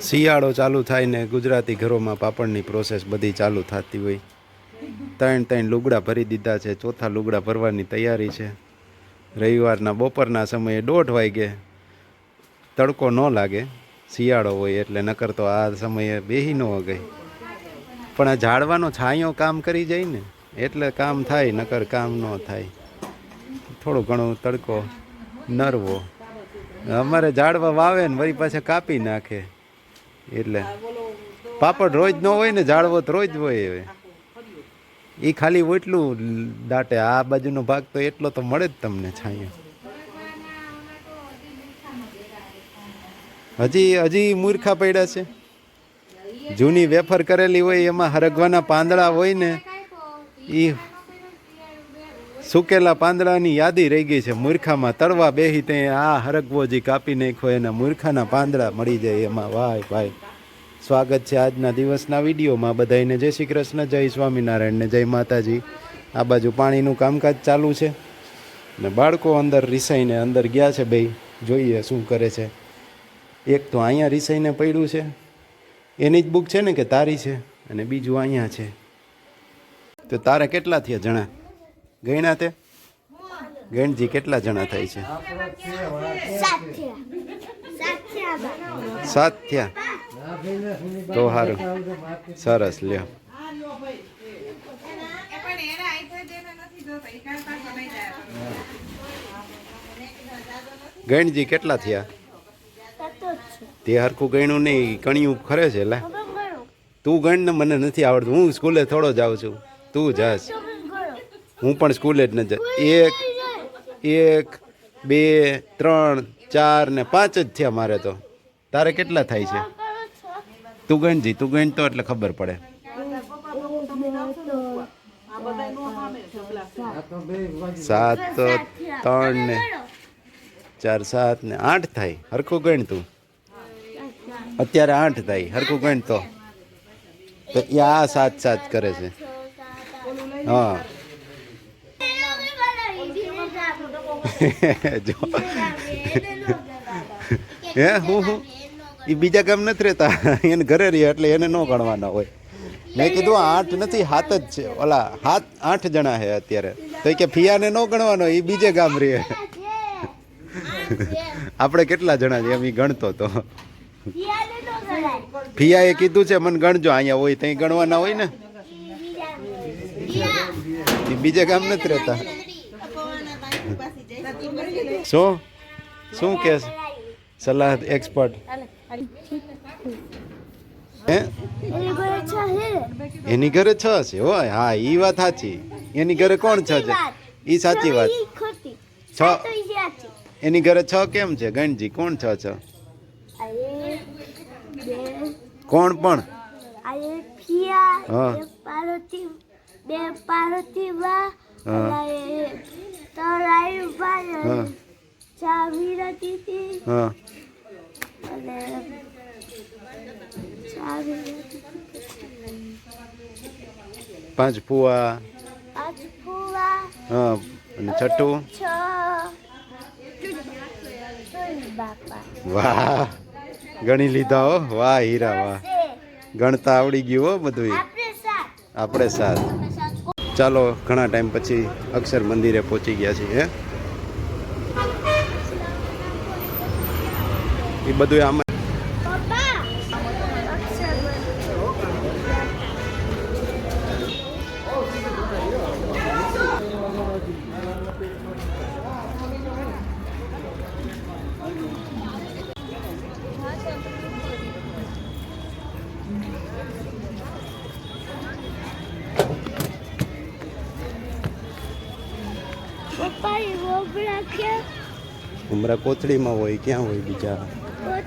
શિયાળો ચાલુ થાય ને ગુજરાતી ઘરોમાં પાપડની પ્રોસેસ બધી ચાલુ થતી હોય. ત્રણ ત્રણ લુગડા ભરી દીધા છે, ચોથા લુગડા ભરવાની તૈયારી છે. રવિવારના બપોરના સમયે દોઢ વાગે તડકો ન લાગે, શિયાળો હોય એટલે નકર તો આ સમયે બેહી ન ગઈ. પણ આ ઝાડવાનો છાંયો કામ કરી જાય ને, એટલે કામ થાય, નકર કામ ન થાય. થોડું ઘણું તડકો, નરવો. અમારે ઝાડવા વાવે ને વળી પાછા કાપી નાખે. એટલે પાપડ રોજ ન હોય ને ઝાડવો તો રોજ હોય હવે એ ખાલી એટલું દાટે. આ બાજુનો ભાગ તો એટલો તો મળે જ તમને છાંયો. હજી હજી મૂર્ખા પડ્યા છે. જૂની વેફર કરેલી હોય, એમાં હરગવાના પાંદડા હોય ને એ સુકેલા પાંદડાની યાદી રહી ગઈ છે. મૂર્ખામાં તળવા બેહી તે આ હરગવો જે કાપી નાખ્યો એના મૂર્ખાના પાંદડા મળી જાય એમાં. વાય ભાઈ. સ્વાગત છે આજના દિવસના વિડીયોમાં. બધાને જય શ્રી કૃષ્ણ, જય સ્વામિનારાયણ ને જય માતાજી. આ બાજુ પાણીનું કામકાજ ચાલુ છે ને બાળકો અંદર રિસાઈને અંદર ગયા છે બે જોઈએ શું કરે છે. એક તો અહીંયા રિસાઈને પડ્યું છે. એની જ બુક છે ને કે તારી છે અને બીજું અહીંયા છે. તો તારે કેટલા થયા જણા? ગણ્યા તે? ગણજી, કેટલા જણા થાય છે? સાત થયા. તો સારું સરસ, લ્યો. ગણજી, કેટલા થયા? તે હરખું ગણ્યું નહીં, કણિયું ખરે છે, લે. તું ગણ ને મને નથી આવડતું. હું સ્કૂલે થોડો જાઉં છું. તું જાસ. હું પણ સ્કૂલે જ ન જાય એક એક, બે, ત્રણ, ચાર ને પાંચ જ થયા મારે તો. તારે કેટલા થાય છે? તું ગણજી તું ગણતો એટલે ખબર પડે. સાત, ત્રણ ને ચાર, સાત ને આઠ થાય. હરખું ગણ તું. અત્યારે આઠ થાય. હરખું ગણ તો એ આ સાત સાત કરે છે. હા. જો. હે હું હું? એ બીજા ગામ નથી રહેતા. એને ઘરે રહે એટલે એને ન ગણવાના હોય. મેં કીધું આઠ નથી હાથ જ છે. ઓલા હાથ આઠ જણા છે અત્યારે. તો કે ફિયાને ન ગણવાનો એ બીજે ગામ રહે આપણે કેટલા જણા છે એમ ઈ ગણતો તો. ફિયાએ કીધું છે મને ગણજો અહીંયા હોય ત્યાં ગણવાના હોય ને. એ બીજે ગામ નથી રહેતા. શું? શું કે સલાહ એક્સપર્ટ એની ઘરે છ છે, હોય? હા એ વાત સાચી. એની ઘરે કોણ છ છે? એ સાચી વાત. છ. એની ઘરે છ કેમ છે? ગણજી, કોણ છ છ? કોણ પણ? હા. બે પાર્વતી હા ભાઈ હતી. હા. અને ચાવી પાંચ ફુવા. પાંચ ફુવા. હા અને છઠ્ઠું? વાહ. ગણી લીધા હો. વાહ હીરા વાહ. ગણતા આવડી ગયું હો બધું આપણે સાથ ચાલો ઘણા ટાઈમ પછી અક્ષર મંદિરે પહોંચી ગયા છીએ એ બધું આમાં. હમણાં ઉમરા કોથળીમાં હોય ક્યાં હોય બીજા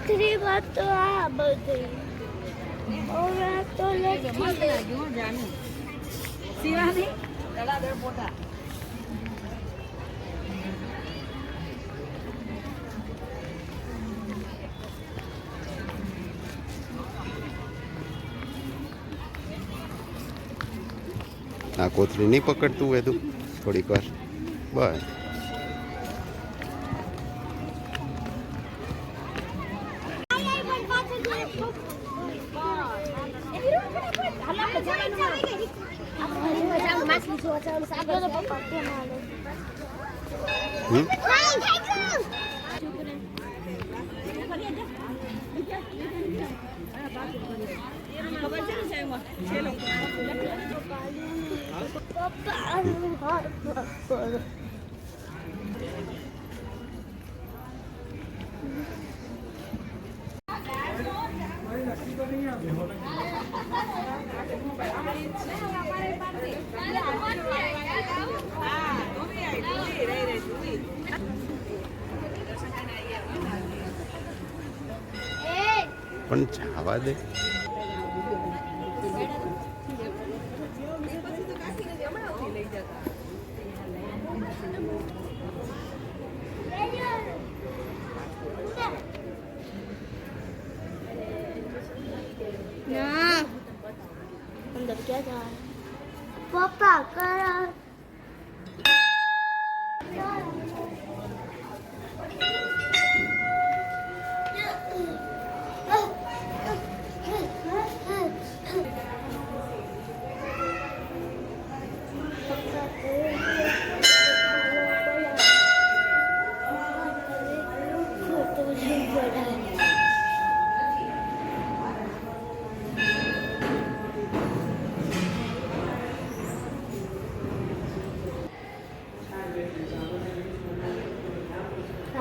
કોથળીમાં તો આ બધી ઓરા તો નથી આ કોથળી નહીં પકડતું હોય તું થોડીક વાર બસ આઈ આઈ પણ પાછું માછલી જોવા પણ જવા દે. અંદર ક્યાં જાય પપ્પા કરો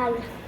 હાલ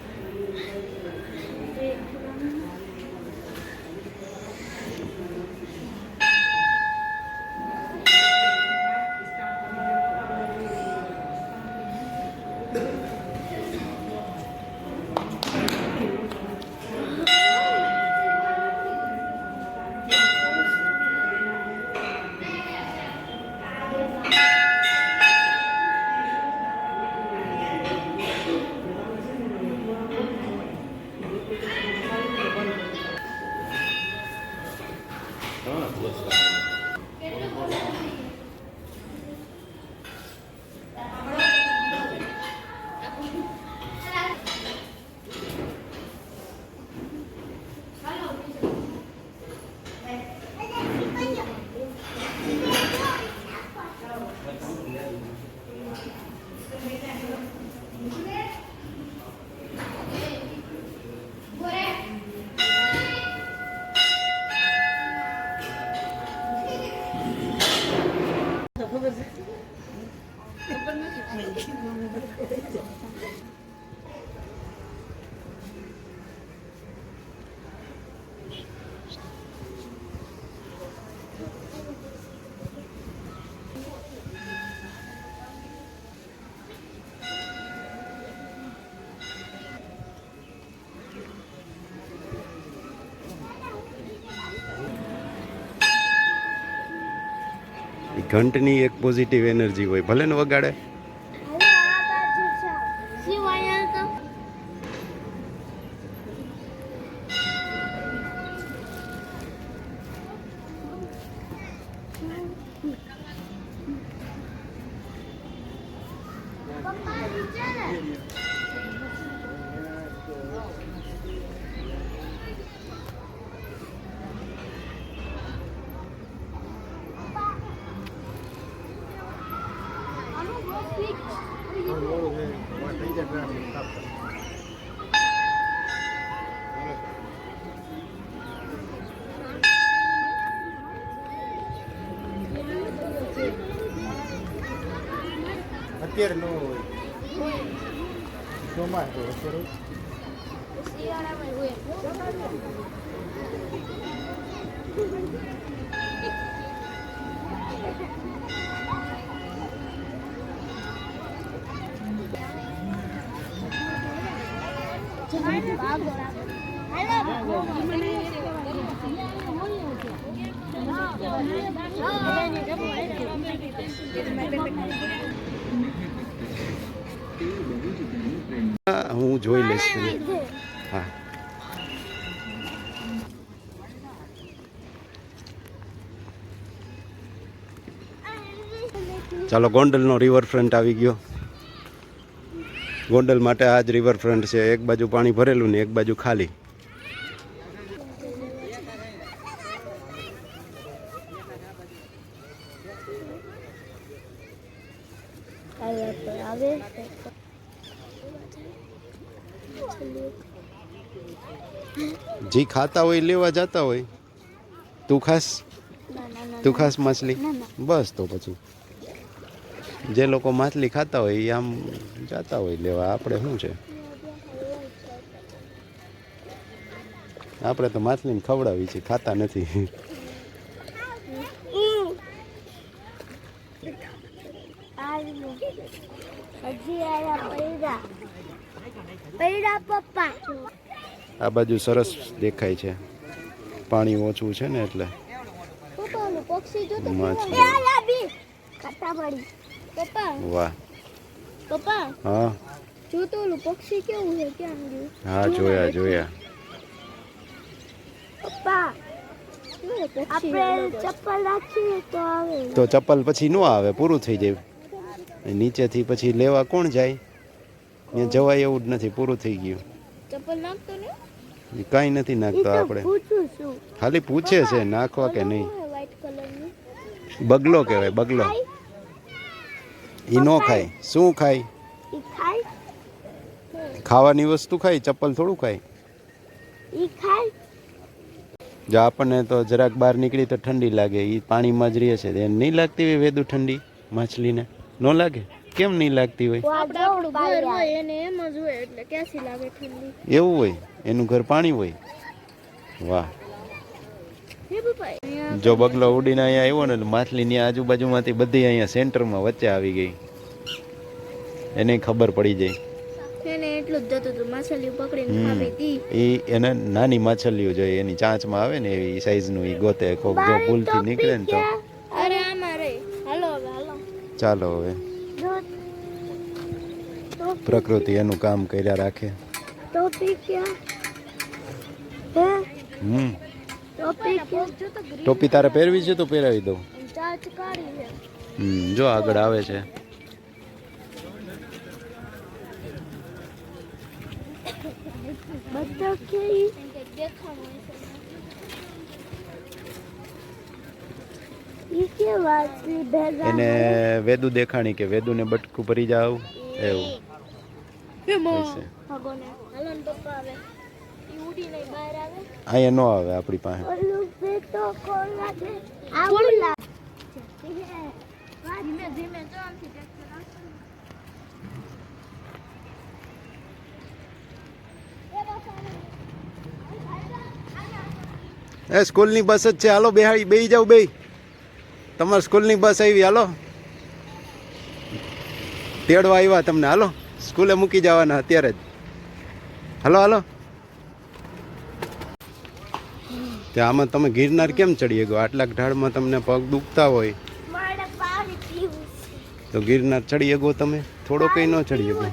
ઘંટની એક પોઝિટિવ એનર્જી હોય. ભલે ને વગાડે અત્યારે નો હોય. ચોમાસ તો અત્યારે? હોય હું જોઈ લઈશ હા. ચાલો, ગોંડલનો રિવરફ્રન્ટ આવી ગયો. ગોંડલ માટે આ જ રિવરફ્રન્ટ છે. એક બાજુ પાણી ભરેલું ને એક બાજુ ખાલી. આવે. જી ખાતા હોય લેવા જતા હોય. તું ખાસ? તું ખાસ માછલી? બસ તો પછી. જે લોકો માછલી ખાતા હોય એ આમ જતા હોય લેવા. આપણે શું છે? આપણે તો માછલીને ખવડાવી છે ખાતા નથી. પૈડા પપ્પા. આ બાજુ સરસ દેખાય છે. પાણી ઓછું છે ને એટલે. પપ્પા ઓલું પક્ષી જોતો માછલી. કેવું? એ આલા બી ખાતા પડી. પપ્પા. વાહ. પપ્પા. હા. પક્ષી કેવું છે ક્યાં ગયું? હા જોયા જોયા. તો આવે. ચપ્પલ પછી ન આવે પૂરું થઈ જાય. નીચેથી પછી લેવા કોણ જાય? ત્યાં જવાય એવું જ નથી પૂરું થઈ ગયું. ચપ્પલ નાખતો ને? કઈ નથી નાખતો આપણે. ખાલી પૂછે છે નાખવા કે નહીં? બગલો કહેવાય બગલો. એ નો ખાય. શું ખાય? ખાવાની વસ્તુ ખાય ચપ્પલ થોડું ખાય? જો આપણને તો જરાક બહાર નીકળી તો ઠંડી લાગે એ પાણીમાં જ રહે છે. એને નહીં લાગતી હોય વેદુ ઠંડી માછલીને? ન લાગે? કેમ નહીં લાગતી હોય? એવું હોય? એનું ઘર પાણી હોય? વાહ. જો બગલો ઉડીને અહીંયા આવ્યો ને માછલી માછલીની આજુબાજુમાંથી બધી અહીંયા સેન્ટરમાં વચ્ચે આવી ગઈ. એને ખબર પડી જાય. એને એટલું જ હતું માછલી પકડીને ખાવી એ એને નાની માછલીઓ જોઈએ એની ચાંચમાં આવે ને એવી સાઈઝનું એ ગોતે કોક જો ભૂલથી નીકળે ને તો. અરે આમાં રે. હાલો હવે હાલો. ચાલો હવે. પ્રકૃતિ એનું કામ કર્યા રાખે. ટોપી તારે પહેરવી છે તો પહેરાવી દઉં. જો આગળ આવે છે. એને વેદુ દેખાણી કે વેદુને બટકું ભરી જાવ? એવું. અહીંયા નો આવે આપણી પાસે. એ સ્કૂલની બસ જ છે. હાલો બેહાડી બે જાવ બે તમારી સ્કૂલની બસ આવી. હાલો. તેડવા આવ્યા તમને. હાલો. સ્કૂલે મૂકી જવાના અત્યારે જ. Hello hello. ત્યાં આમાં તમે ગિરનાર કેમ ચડી ગયો? આટલા ઢાળમાં તમને પગ દુખતા હોય. તો ગિરનાર ચડી ગયો તમે? થોડો કઈ ન ચડી ગયો.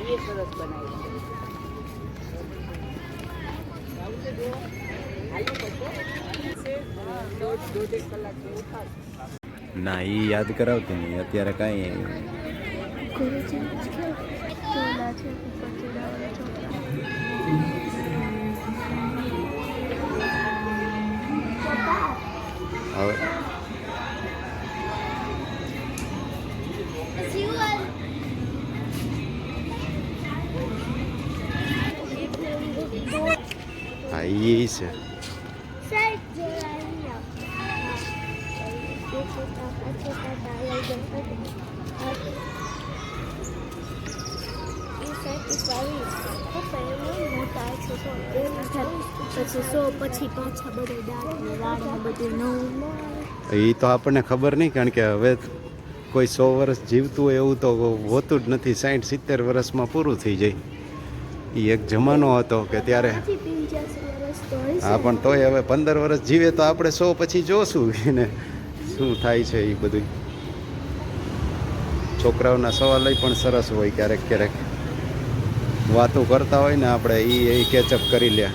બે ટોપી ના એ યાદ કરાવતી નહીં અત્યારે કાંઈ હવે Aí, isso. પછી સો પછી પાછા બધા દાંત ને વાળ ને બધું નવું એ તો આપણને ખબર નહીં કારણ કે હવે કોઈ સો વર્ષ જીવતું હોય એવું તો હોતું જ નથી. સાઠ સિત્તેર વર્ષમાં પૂરું થઈ જાય. એ એક જમાનો હતો કે ત્યારે હા પણ તોય હવે પંદર વર્ષ જીવે તો આપણે સો પછી જોશું એને શું થાય છે એ બધું છોકરાઓના સવાલ પણ સરસ હોય ક્યારેક ક્યારેક. વાતો કરતા હોય ને આપણે એ એ કેચઅપ કરી લે